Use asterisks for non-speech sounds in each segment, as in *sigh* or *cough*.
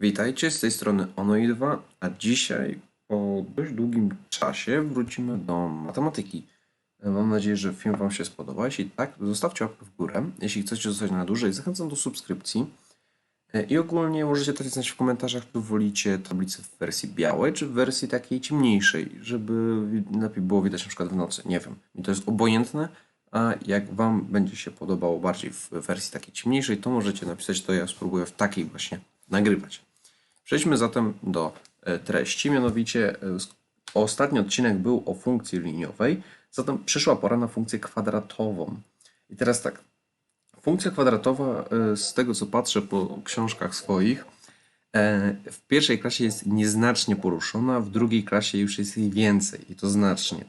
Witajcie, z tej strony Ono2, a dzisiaj po dość długim czasie wrócimy do matematyki. Mam nadzieję, że film Wam się spodoba. Jeśli tak, zostawcie łapkę w górę. Jeśli chcecie zostać na dłużej, zachęcam do subskrypcji. I ogólnie możecie też znać w komentarzach, czy wolicie tablicę w wersji białej, czy w wersji takiej ciemniejszej, żeby lepiej było widać na przykład w nocy. Nie wiem, mi to jest obojętne, a jak Wam będzie się podobało bardziej w wersji takiej ciemniejszej, to możecie napisać, to ja spróbuję w takiej właśnie nagrywać. Przejdźmy zatem do e, treści, mianowicie e, ostatni odcinek był o funkcji liniowej, zatem przyszła pora na funkcję kwadratową. I teraz tak, funkcja kwadratowa, e, z tego co patrzę po książkach swoich, w pierwszej klasie jest nieznacznie poruszona, w drugiej klasie już jest jej więcej i to znacznie.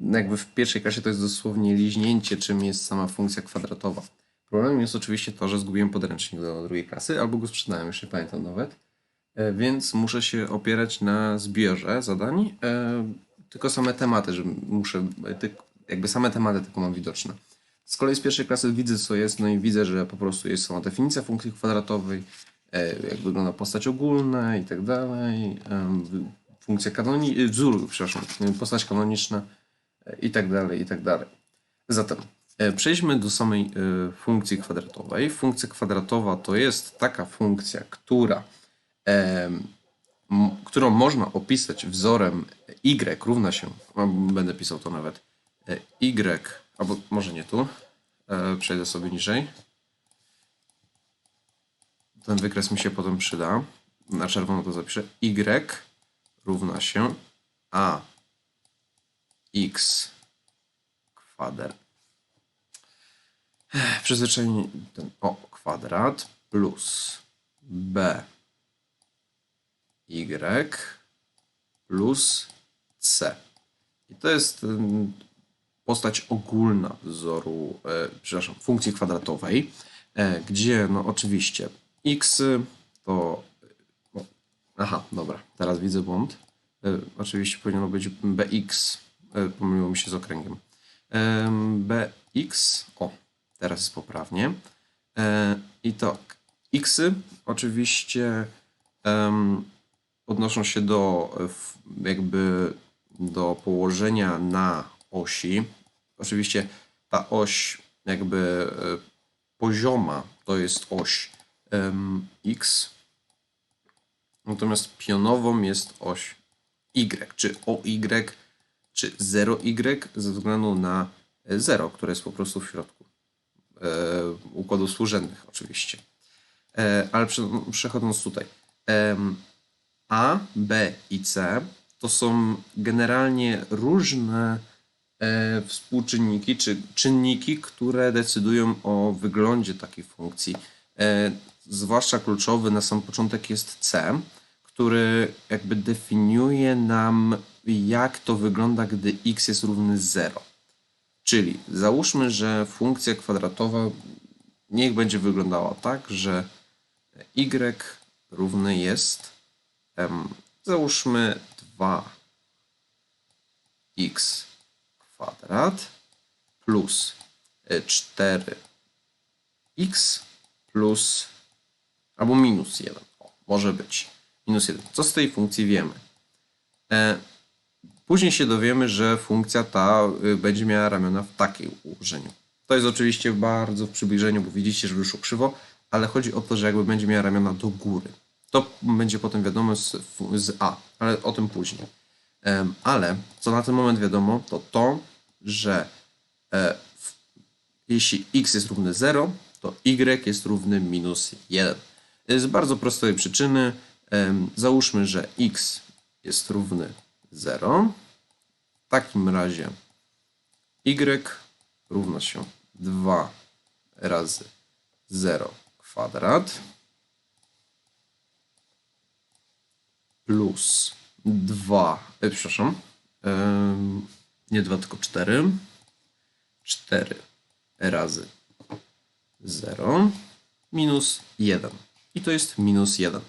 Jakby w pierwszej klasie to jest dosłownie liźnięcie, czym jest sama funkcja kwadratowa. Problemem jest oczywiście to, że zgubiłem podręcznik do drugiej klasy, albo go sprzedałem, już nie pamiętam nawet. E, Więc muszę się opierać na zbiorze zadań, e, tylko same tematy, że muszę, jakby same tematy tylko mam widoczne. Z kolei z pierwszej klasy widzę co jest, no i widzę, że po prostu jest sama definicja funkcji kwadratowej, e, jak wygląda postać ogólna i tak dalej, funkcja kanoniczna, wzór, przepraszam, postać kanoniczna i tak dalej, i tak dalej. Zatem przejdźmy do samej funkcji kwadratowej. Funkcja kwadratowa to jest taka funkcja, która którą można opisać wzorem y równa się, a będę pisał to nawet, e, y, albo może nie tu, e, przejdę sobie niżej. Ten wykres mi się potem przyda. Na czerwono to zapiszę. y równa się a x kwadrat. Przyzwyczajenie ten o kwadrat plus b y plus c. I to jest postać ogólna wzoru, e, przepraszam, funkcji kwadratowej, e, gdzie no oczywiście x to... O, aha, dobra, teraz widzę błąd. E, oczywiście powinno być bx, e, pomyliło mi się z okręgiem. Em, bx, o, teraz jest poprawnie. E, I tak, x oczywiście odnoszą się do e, jakby do położenia na osi. Oczywiście ta oś jakby e, pozioma to jest oś x, natomiast pionową jest oś y, czy OY, czy 0y ze względu na 0, które jest po prostu w środku e, układów współrzędnych oczywiście. Ale prze, przechodząc tutaj. A, B i C to są generalnie różne e, współczynniki czy czynniki, które decydują o wyglądzie takiej funkcji. E, zwłaszcza kluczowy na sam początek jest C, który jakby definiuje nam, jak to wygląda, gdy x jest równy 0. Czyli załóżmy, że funkcja kwadratowa niech będzie wyglądała tak, że y równy jest załóżmy 2x kwadrat plus e, 4x plus albo minus 1. O, może być minus 1. Co z tej funkcji wiemy? E, Później się dowiemy, że funkcja ta y, będzie miała ramiona w takim ułożeniu. To jest oczywiście bardzo w przybliżeniu, bo widzicie, że wyszło krzywo, ale chodzi o to, że jakby będzie miała ramiona do góry. To będzie potem wiadomo z, z A, ale o tym później. Ale co na ten moment wiadomo, to to, że e, w, jeśli x jest równy 0, to y jest równy minus 1. Z bardzo prostej przyczyny. Załóżmy, że x jest równy 0. W takim razie y równa się 2 razy 0 kwadrat plus 2, e, przepraszam, em, nie 2, tylko 4. 4 razy 0 minus 1. I to jest minus 1.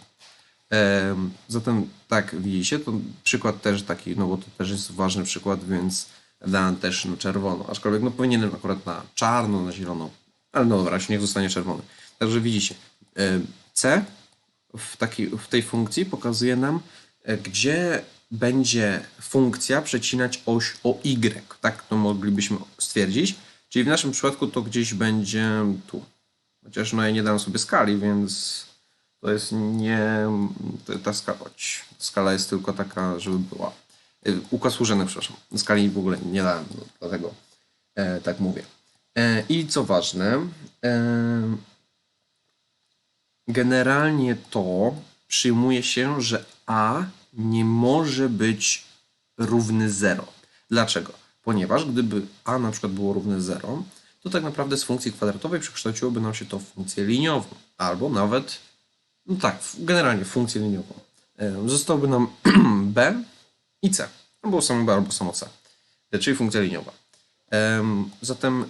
Em, Zatem tak, widzicie, to przykład też taki, no bo to też jest ważny przykład, więc dałem też na czerwono, aczkolwiek no powinienem akurat na czarno, na zielono, ale no dobra, niech zostanie czerwony. Także widzicie, C w, takiej, w tej funkcji pokazuje nam, e, gdzie będzie funkcja przecinać oś o y. Tak to moglibyśmy stwierdzić. Czyli w naszym przypadku to gdzieś będzie tu. Chociaż no ja nie dam sobie skali, więc to jest nie... Ta skala, skala jest tylko taka, żeby była. Y, Układ służebny, przepraszam. Skali w ogóle nie dałem, dlatego e, tak mówię. E, I co ważne, e, generalnie to przyjmuje się, że a nie może być równy 0. Dlaczego? Ponieważ gdyby a na przykład było równe 0, to tak naprawdę z funkcji kwadratowej przekształciłoby nam się to w funkcję liniową, albo nawet, no tak, generalnie funkcję liniową. E, Zostałoby nam *clears throat* b i c, albo samo b, albo samo c, E, czyli funkcja liniowa. Em, Zatem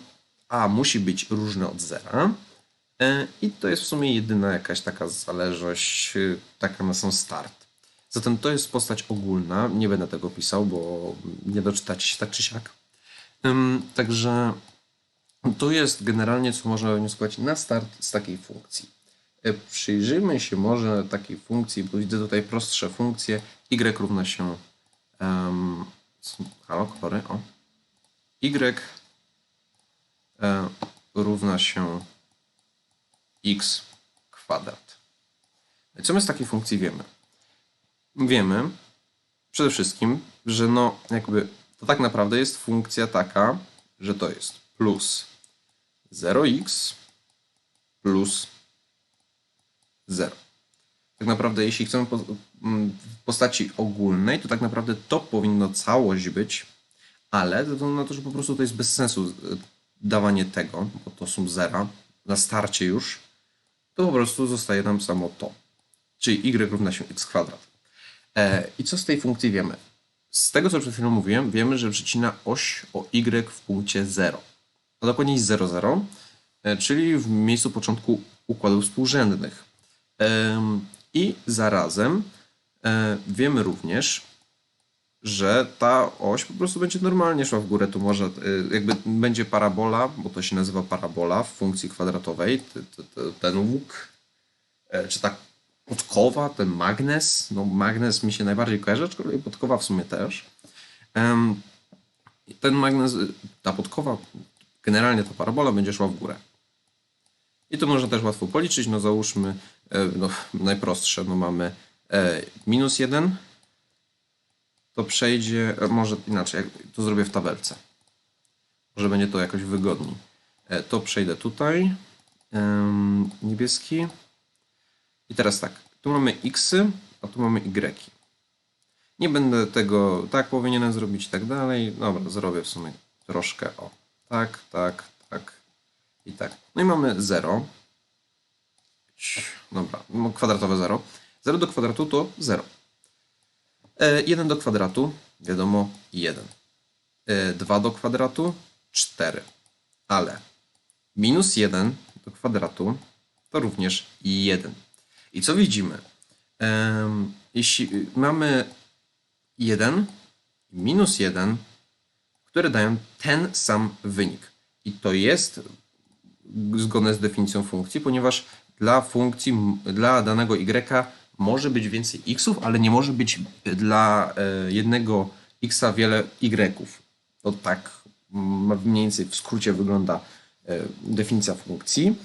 a musi być różne od zera. E, I to jest w sumie jedyna jakaś taka zależność, y, taka na sam start. Zatem to jest postać ogólna. Nie będę tego pisał, bo nie doczytacie się tak czy siak. Także to jest generalnie, co można wnioskować na start z takiej funkcji. E, Przyjrzyjmy się może takiej funkcji, bo widzę tutaj prostsze funkcje. y równa się. Um, halo, o. y e, równa się x kwadrat. Co my z takiej funkcji wiemy? Wiemy przede wszystkim, że no jakby to tak naprawdę jest funkcja taka, że to jest plus 0x plus 0. Tak naprawdę jeśli chcemy mm, w postaci ogólnej, to tak naprawdę to powinno całość być, ale ze względu na to, że po prostu to jest bez sensu y, dawanie tego, bo to są zera, na starcie już, to po prostu zostaje nam samo to. Czyli y równa się x kwadrat. E, I co z tej funkcji wiemy? Z tego, co przed chwilą mówiłem, wiemy, że przecina oś o y w punkcie 0. A dokładniej 0, 0, e, czyli w miejscu początku układów współrzędnych. I zarazem e, wiemy również, że ta oś po prostu będzie normalnie szła w górę. Tu może y, jakby będzie parabola, bo to się nazywa parabola w funkcji kwadratowej. Ten łuk, e, czy tak podkowa, ten magnes. No magnes mi się najbardziej kojarzy, aczkolwiek podkowa w sumie też. Ten magnes, y, ta podkowa, generalnie ta parabola będzie szła w górę. I to można też łatwo policzyć. No załóżmy, e, no, najprostsze, no mamy e, minus 1 to przejdzie, e, może inaczej, to zrobię w tabelce. Może będzie to jakoś wygodniej. E, To przejdę tutaj, niebieski. I teraz tak, tu mamy x, a tu mamy y. Nie będę tego, tak powinienem zrobić i tak dalej. Dobra, zrobię w sumie troszkę, o, tak, tak, tak i tak. No i mamy 0. Dobra, no, kwadratowe 0. 0 do kwadratu to 0. 1 do kwadratu, wiadomo, 1. 2 do kwadratu, 4. Ale minus 1 do kwadratu to również 1. I co widzimy? Jeśli y, mamy 1 i minus 1, które dają ten sam wynik. I to jest zgodne z definicją funkcji, ponieważ dla funkcji, dla danego y może być więcej xów, ale nie może być dla e, jednego xa wiele y'ów. To tak mm, mniej więcej w skrócie wygląda e, definicja funkcji.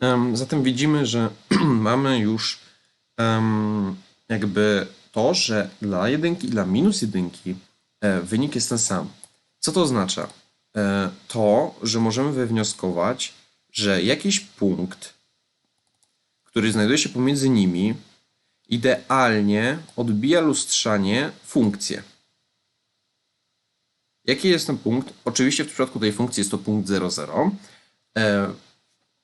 Em, Zatem widzimy, że *clears throat* mamy już jakby to, że dla jedynki i dla minus jedynki e, wynik jest ten sam. Co to oznacza? To, że możemy wywnioskować, że jakiś punkt, który znajduje się pomiędzy nimi, idealnie odbija lustrzanie funkcję. Jaki jest ten punkt? Oczywiście w przypadku tej funkcji jest to punkt 00. E,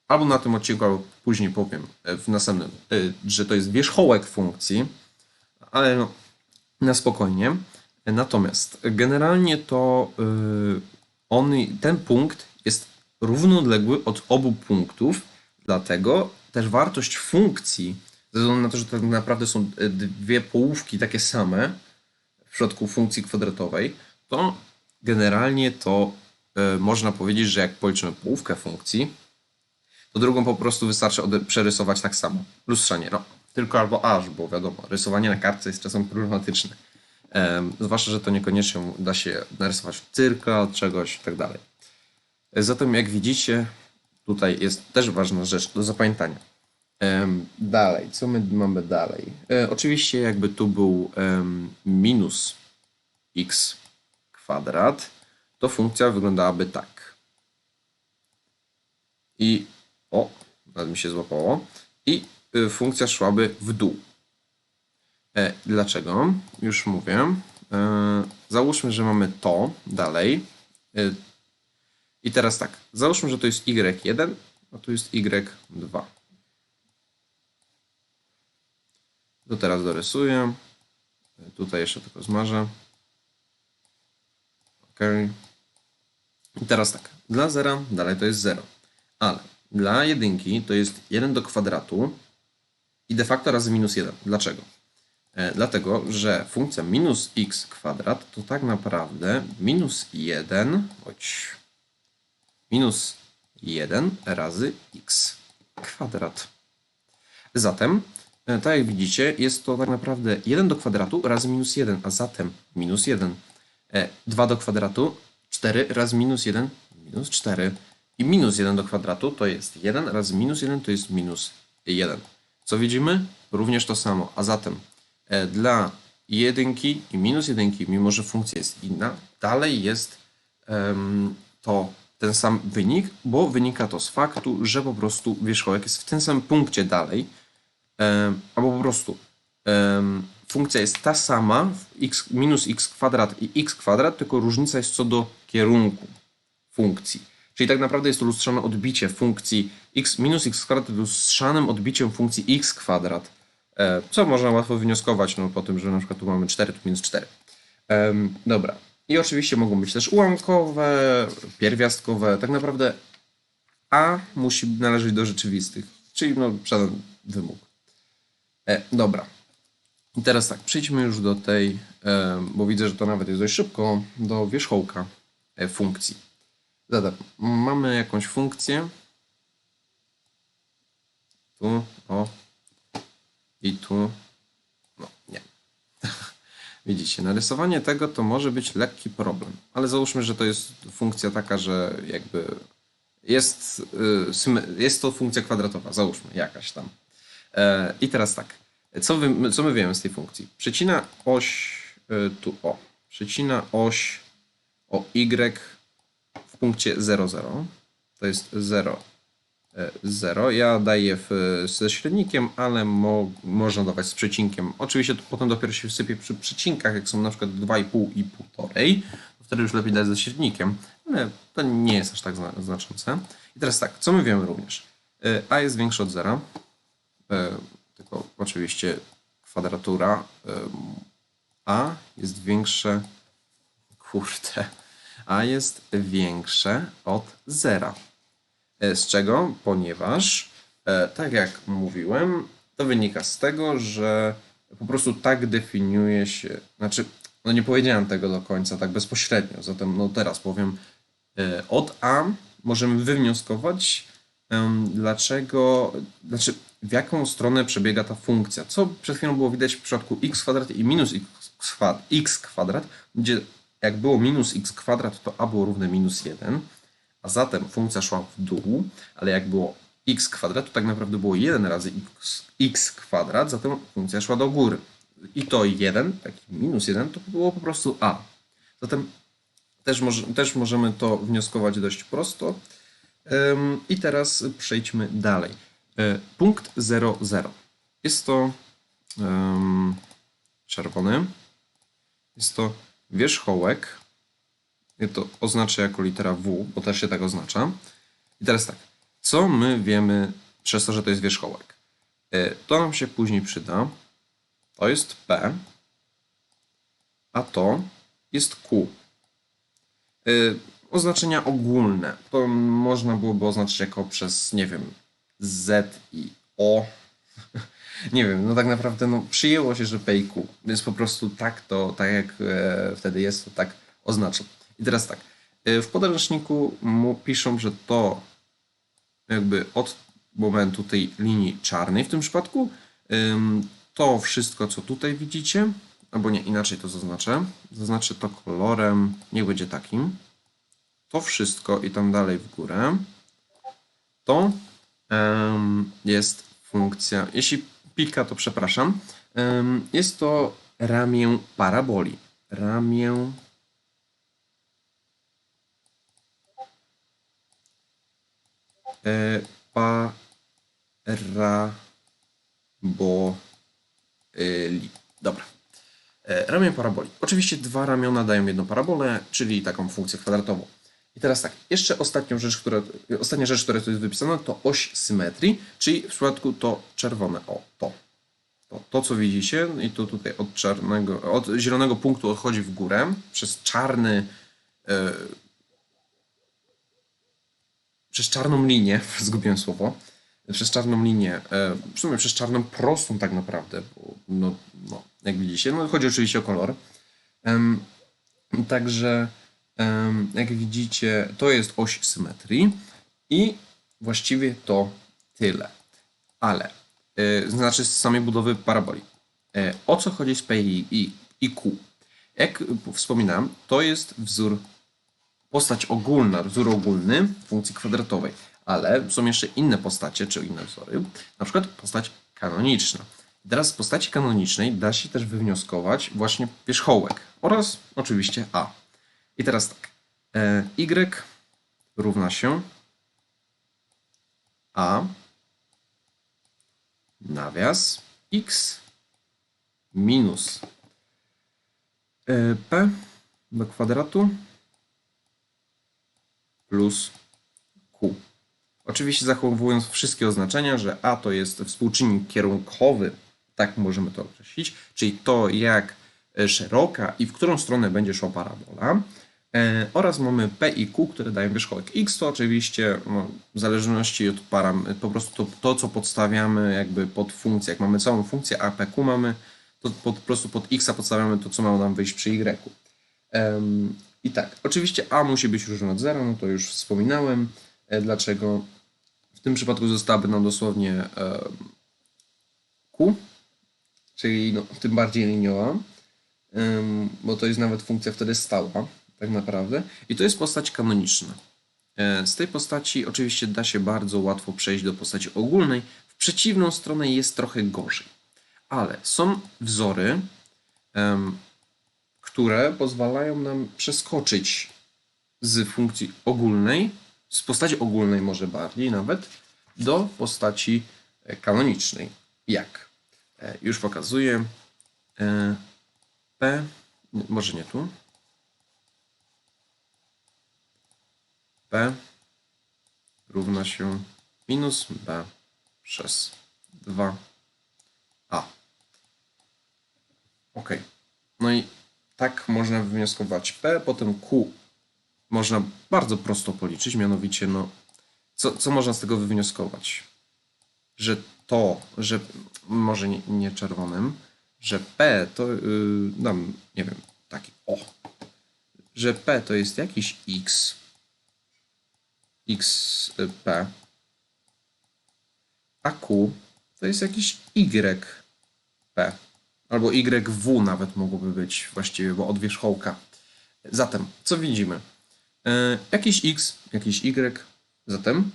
albo na tym odcinku, albo później powiem e, w następnym, e, że to jest wierzchołek funkcji, ale no, na spokojnie. Natomiast generalnie to on, ten punkt jest równoległy od obu punktów, dlatego też wartość funkcji, ze względu na to, że tak naprawdę są e, dwie połówki takie same w przypadku funkcji kwadratowej, to generalnie to e, można powiedzieć, że jak policzymy połówkę funkcji, to drugą po prostu wystarczy przerysować tak samo. Lustrzanie, no. tylko albo aż, bo wiadomo, rysowanie na kartce jest czasem problematyczne. Em, zwłaszcza, że to niekoniecznie da się narysować cyrka, od czegoś i tak dalej. Zatem jak widzicie, tutaj jest też ważna rzecz do zapamiętania. Dalej, co my mamy dalej? E, oczywiście jakby tu był minus x kwadrat, to funkcja wyglądałaby tak. I o, nawet mi się złapało. I y, funkcja szłaby w dół. E, dlaczego? Już mówię. E, załóżmy, że mamy to dalej. I teraz tak. Załóżmy, że to jest y1, a tu jest y2. To teraz dorysuję. Tutaj jeszcze tylko zmarzę. OK. I teraz tak. Dla zera dalej to jest 0. Ale dla jedynki to jest 1 do kwadratu i de facto razy minus 1. Dlaczego? E, dlatego, że funkcja minus x kwadrat to tak naprawdę minus 1, chodź, minus 1 razy x kwadrat. Zatem, tak jak widzicie, jest to tak naprawdę 1 do kwadratu razy minus 1, a zatem minus 1. E, 2 do kwadratu 4 razy minus 1, minus 4. I minus 1 do kwadratu to jest 1 razy minus 1 to jest minus 1. Co widzimy? Również to samo. A zatem e, dla jedynki i minus jedynki, mimo że funkcja jest inna, dalej jest to ten sam wynik, bo wynika to z faktu, że po prostu wierzchołek jest w tym samym punkcie dalej, albo po prostu funkcja jest ta sama, x, minus x kwadrat i x kwadrat, tylko różnica jest co do kierunku funkcji. Czyli tak naprawdę jest to lustrzane odbicie funkcji x minus x kwadrat lustrzanym odbiciem funkcji x kwadrat. E, Co można łatwo wnioskować no, po tym, że na przykład tu mamy 4, tu minus 4. Em, dobra. I oczywiście mogą być też ułamkowe, pierwiastkowe. Tak naprawdę a musi należeć do rzeczywistych, czyli no, żaden wymóg. E, dobra. I teraz tak, przejdźmy już do tej, e, bo widzę, że to nawet jest dość szybko, do wierzchołka e, funkcji. Zatem mamy jakąś funkcję. Tu, o. I tu. No, nie. *laughs* Widzicie, narysowanie tego to może być lekki problem. Ale załóżmy, że to jest funkcja taka, że jakby jest, y, jest to funkcja kwadratowa. Załóżmy, jakaś tam. E, I teraz tak. Co, wy, co my wiemy z tej funkcji? Przecina oś, y, tu o. Przecina oś o y w punkcie 0, 0. To jest 0, 0. Ja daję w, ze średnikiem, ale mo, można dawać z przecinkiem. Oczywiście to potem dopiero się wsypie przy przecinkach, jak są na przykład 2,5 i 1,5. Wtedy już lepiej dać ze średnikiem, ale to nie jest aż tak zna, znaczące. I teraz tak, co my wiemy również? A jest większe od 0, tylko oczywiście kwadratura y, A jest większe, kurde, a jest większe od zera. E, Z czego? Ponieważ, e, tak jak mówiłem, to wynika z tego, że po prostu tak definiuje się, znaczy, no nie powiedziałem tego do końca tak bezpośrednio, zatem no teraz powiem, e, od A możemy wywnioskować, dlaczego, znaczy w jaką stronę przebiega ta funkcja, co przed chwilą było widać w przypadku x kwadrat i minus x kwadrat, gdzie jak było minus x kwadrat, to a było równe minus 1, a zatem funkcja szła w dół, ale jak było x kwadrat, to tak naprawdę było 1 razy x, x kwadrat, zatem funkcja szła do góry. I to 1, taki minus 1, to było po prostu a. Zatem też, może, też możemy to wnioskować dość prosto. I teraz przejdźmy dalej. E, Punkt 0, 0. Jest to ym, czerwony. Jest to wierzchołek. Ja to oznaczę jako litera W, bo też się tak oznacza. I teraz tak. Co my wiemy przez to, że to jest wierzchołek? E, To nam się później przyda. To jest P, a to jest Q. Y, Oznaczenia ogólne. To można byłoby oznaczyć jako przez, nie wiem, Z i O. *laughs* nie wiem, no tak naprawdę no, przyjęło się, że P i Q. Więc po prostu tak to, tak jak e, wtedy jest, to tak oznaczam. I teraz tak. e, W podręczniku mu piszą, że to jakby od momentu tej linii czarnej w tym przypadku Ym, To wszystko, co tutaj widzicie, albo nie, inaczej to zaznaczę. Zaznaczę to kolorem, niech będzie takim. To wszystko i tam dalej w górę. To jest funkcja, jeśli pika, to przepraszam. Jest to ramię paraboli. Ramię paraboli. Dobra. E, Ramię paraboli. Oczywiście dwa ramiona dają jedną parabolę, czyli taką funkcję kwadratową. I teraz tak, jeszcze ostatnią rzecz, która, ostatnia rzecz, która tu jest wypisana, to oś symetrii, czyli w przypadku to czerwone, o, to. To, to co widzicie, i to tutaj od czarnego, od zielonego punktu odchodzi w górę, przez czarny, e, przez czarną linię, *laughs* zgubiłem słowo, przez czarną linię, e, w sumie przez czarną prostą tak naprawdę, bo no, no jak widzicie, no chodzi oczywiście o kolor. Także jak widzicie, to jest oś symetrii i właściwie to tyle. Ale, y, znaczy z samej budowy paraboli. E, O co chodzi z P i, i, Q? Jak wspominałem, to jest wzór postać ogólna, wzór ogólny funkcji kwadratowej, ale są jeszcze inne postacie czy inne wzory, na przykład postać kanoniczna. Teraz z postaci kanonicznej da się też wywnioskować właśnie wierzchołek oraz oczywiście A. I teraz tak, e, y równa się A nawias x minus e, p do kwadratu plus q. Oczywiście zachowując wszystkie oznaczenia, że a to jest współczynnik kierunkowy, tak możemy to określić, czyli to jak szeroka i w którą stronę będzie szła parabola. E, oraz mamy p i q, które dają wierzchołek. x to oczywiście no, w zależności od param, po prostu to, to, co podstawiamy jakby pod funkcję. Jak mamy całą funkcję a, p, q mamy, to po prostu pod x podstawiamy to, co ma nam wyjść przy y. Em, I tak, oczywiście a musi być różny od zera, no to już wspominałem. E, Dlaczego? W tym przypadku zostałaby nam dosłownie em, q, czyli no, tym bardziej liniowa, em, bo to jest nawet funkcja wtedy stała, tak naprawdę. I to jest postać kanoniczna. E, Z tej postaci oczywiście da się bardzo łatwo przejść do postaci ogólnej. W przeciwną stronę jest trochę gorzej. Ale są wzory, które pozwalają nam przeskoczyć z funkcji ogólnej, z postaci ogólnej może bardziej nawet, do postaci e, kanonicznej. Jak? E, Już pokazuję. P, może nie tu. P równa się minus B przez 2A. Ok. No i tak można wywnioskować P, potem Q można bardzo prosto policzyć, mianowicie no, co, co można z tego wywnioskować? Że to, że może nie, nie czerwonym, że P to yy, dam, nie wiem, taki o, że P to jest jakiś X, XP, a Q to jest jakiś YP. Albo YW nawet mogłoby być właściwie, bo od wierzchołka. Zatem, co widzimy? E, jakiś x, jakiś y. Zatem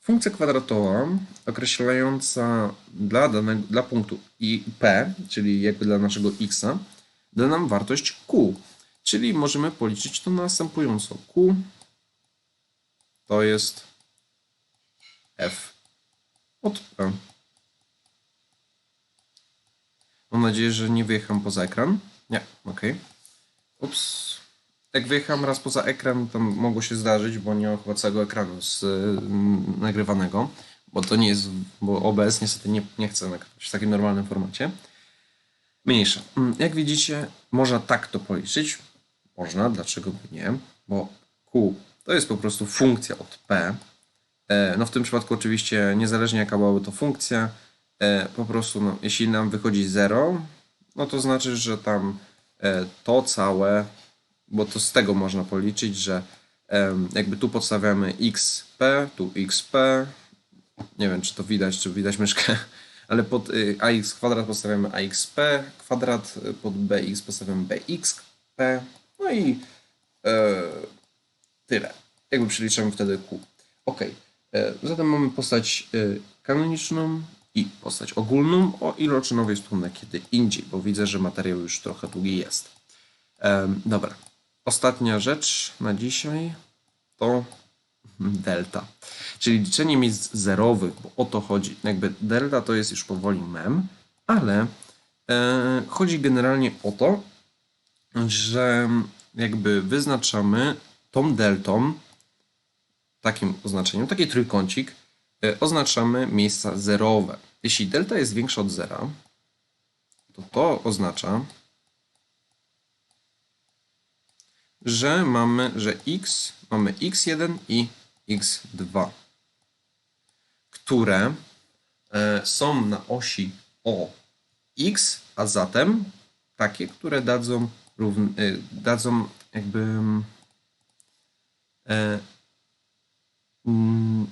funkcja kwadratowa określająca dla, danego, dla punktu i p, czyli jakby dla naszego x, da nam wartość q. Czyli możemy policzyć to następująco. q to jest f od p. Mam nadzieję, że nie wyjechałem poza ekran. Nie, ok. Ups. Jak wyjechałem raz poza ekran, to mogło się zdarzyć, bo nie chyba całego ekranu z, y, nagrywanego, bo to nie jest, bo OBS niestety nie, nie chce nagrywać w takim normalnym formacie. Mniejsza. Mm, Jak widzicie, można tak to policzyć. Można, dlaczego by nie? Bo Q to jest po prostu funkcja od P. E, No w tym przypadku oczywiście niezależnie jaka byłaby to funkcja, e, po prostu no, jeśli nam wychodzi 0, no to znaczy, że tam e, to całe, bo to z tego można policzyć, że jakby tu podstawiamy xp, tu xp, nie wiem czy to widać, czy widać myszkę, *laughs* ale pod y, ax kwadrat postawiamy axp, kwadrat y, pod bx postawiamy bxp, no i tyle. Jakby przeliczamy wtedy q. Ok, e, zatem mamy postać y, kanoniczną i postać ogólną, o ile czynowej wspomnę kiedy indziej, bo widzę, że materiał już trochę długi jest. Dobra, ostatnia rzecz na dzisiaj to delta, czyli liczenie miejsc zerowych, bo o to chodzi. Jakby delta to jest już powoli mem, ale e, chodzi generalnie o to, że jakby wyznaczamy tą deltą takim oznaczeniem, taki trójkącik, e, oznaczamy miejsca zerowe. Jeśli delta jest większa od zera, to to oznacza, że mamy, że x, mamy x1 i x2, które e, są na osi o x, a zatem takie, które dadzą, e, dadzą jakby mm,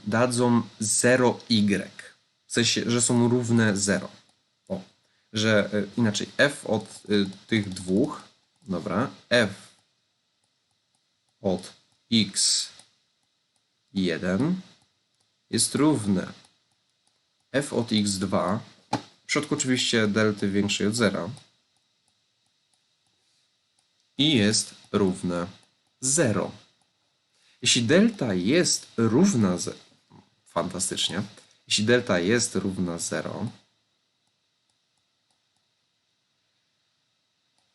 dadzą 0y. W sensie, że są równe 0. O, że e, inaczej f od y, tych dwóch, dobra, f od x1 jest równe f od x2, w środku oczywiście delty większej od 0 i jest równe 0. Jeśli delta jest równa z... Fantastycznie. Jeśli delta jest równa 0,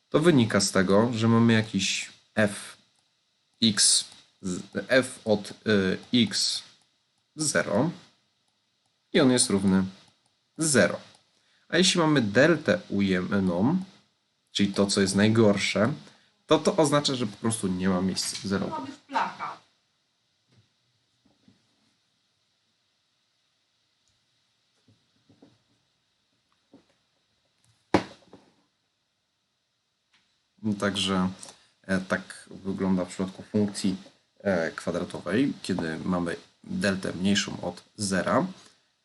to wynika z tego, że mamy jakiś f x f od y, x 0 i on jest równy 0. A jeśli mamy deltę ujemną, czyli to, co jest najgorsze, to to oznacza, że po prostu nie ma miejsc zerowych. ma być plakat. No Także e, tak wygląda w przypadku funkcji e, kwadratowej, kiedy mamy deltę mniejszą od zera,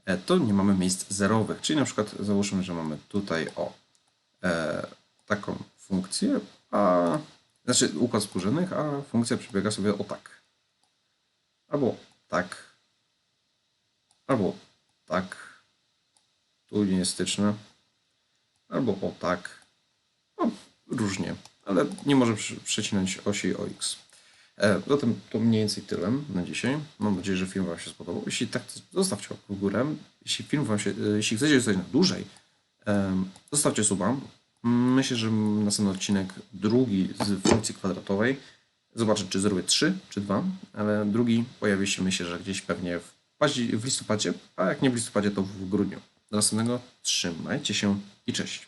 e, to nie mamy miejsc zerowych. Czyli na przykład załóżmy, że mamy tutaj o taką funkcję, a znaczy układ współrzędnych, a funkcja przebiega sobie o tak. Albo tak, albo tak, tu nie jest styczne, albo o tak, no, różnie, ale nie może przecinać osi OX. E, zatem to mniej więcej tyle na dzisiaj. Mam nadzieję, że film Wam się spodobał. Jeśli tak, to zostawcie łapkę w górę. Jeśli film Wam się, e, jeśli chcecie zostać na dłużej, em, zostawcie suba. Myślę, że następny odcinek, drugi z funkcji kwadratowej, zobaczę, czy zrobię 3 czy 2, ale drugi pojawi się, myślę, że gdzieś pewnie w, w listopadzie, a jak nie w listopadzie, to w grudniu. Do następnego, trzymajcie się i cześć.